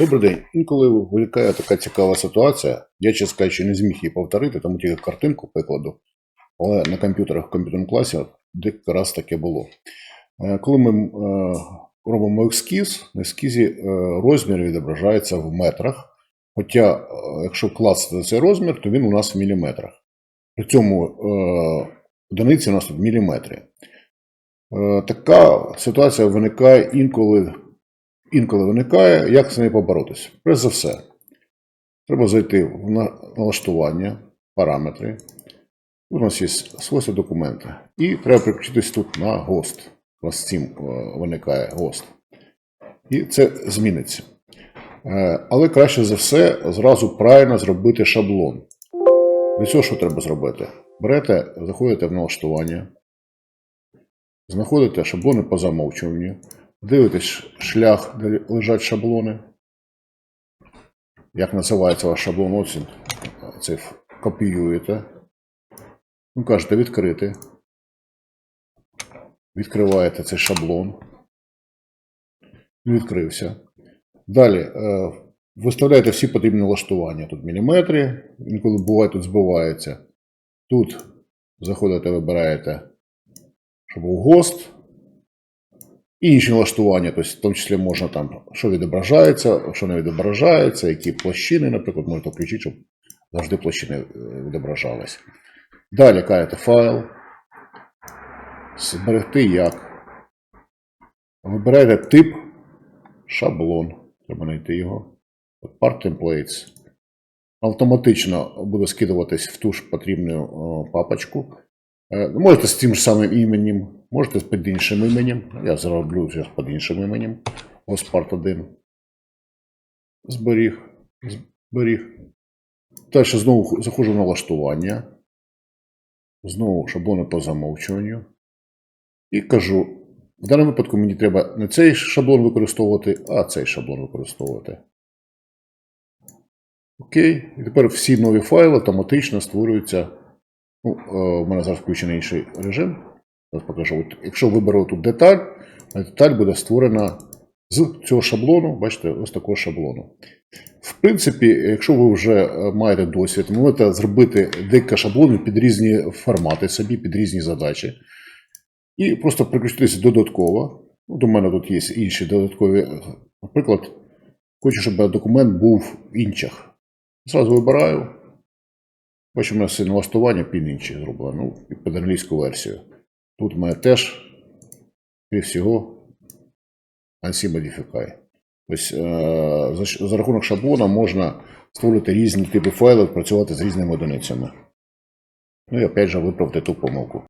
Добрий день. Інколи виникає така цікава ситуація. Я, чесно кажучи, не зміг її повторити, тому тільки картинку прикладу. Але на комп'ютерах в комп'ютерному класі декілька раз таке було. Е, Коли ми е, робимо ескіз, на ескізі е, розмір відображається в метрах. Хоча, якщо класти цей розмір, то він у нас в міліметрах. При цьому одиниці у нас тут міліметри. Така ситуація виникає інколи інколи виникає, як з нею поборотися. Перш за все, треба зайти в налаштування, параметри. Тут у нас є свойства документа. І треба переключитись тут на ГОСТ. У нас з цим е, виникає ГОСТ. І це зміниться. Е, Але краще за все зразу правильно зробити шаблон. Для цього що треба зробити? Берете, заходите в налаштування, знаходите шаблони по замовчуванню, дивитесь шлях, де лежать шаблони. Як називається ваш шаблон? Ось він. Це копіюєте. Ну, кажете, відкрити. Відкриваєте цей шаблон. Відкрився. Далі е, виставляєте всі потрібні налаштування. Тут міліметри, інколи буває, тут збивається. Тут заходите, вибираєте, щоб був ГОСТ. І інші налаштування, тобто, в тому числі можна там, що відображається, що не відображається, які площини, наприклад, можете включити, щоб завжди площини е, відображались. Далі кажете файл. Зберегти як. Вибираєте тип шаблон. Треба знайти його. Part templates. Автоматично буде скидуватись в ту ж потрібну о, папочку. Е, Можете з тим ж самим іменем, можете під іншим іменем. Я зроблю зараз під іншим іменем. Ось 1. Зберіг. Зберіг. Далі знову заходжу в налаштування. Знову шаблони по замовчуванню. І кажу: в даному випадку мені треба не цей шаблон використовувати, а цей шаблон використовувати. Окей. І тепер всі нові файли автоматично створюються. Ну, е, у мене зараз включений інший режим. Зараз покажу. От, якщо виберу тут деталь, деталь буде створена з цього шаблону, бачите, ось такого шаблону. В принципі, якщо ви вже е, маєте досвід, можете зробити декілька шаблонів під різні формати собі, під різні задачі. І просто приключитися додатково. От у мене тут є інші додаткові. е, Наприклад, хочу, щоб документ був в інчах. Зразу вибираю. Бачу, у мене налаштування під інші зроблено, ну, під англійську версію. Тут мене теж, крім всього, ANSI Modify. Тобто, за, за рахунок шаблона можна створити різні типи файлів, працювати з різними одиницями. Ну і опять же виправити ту помилку.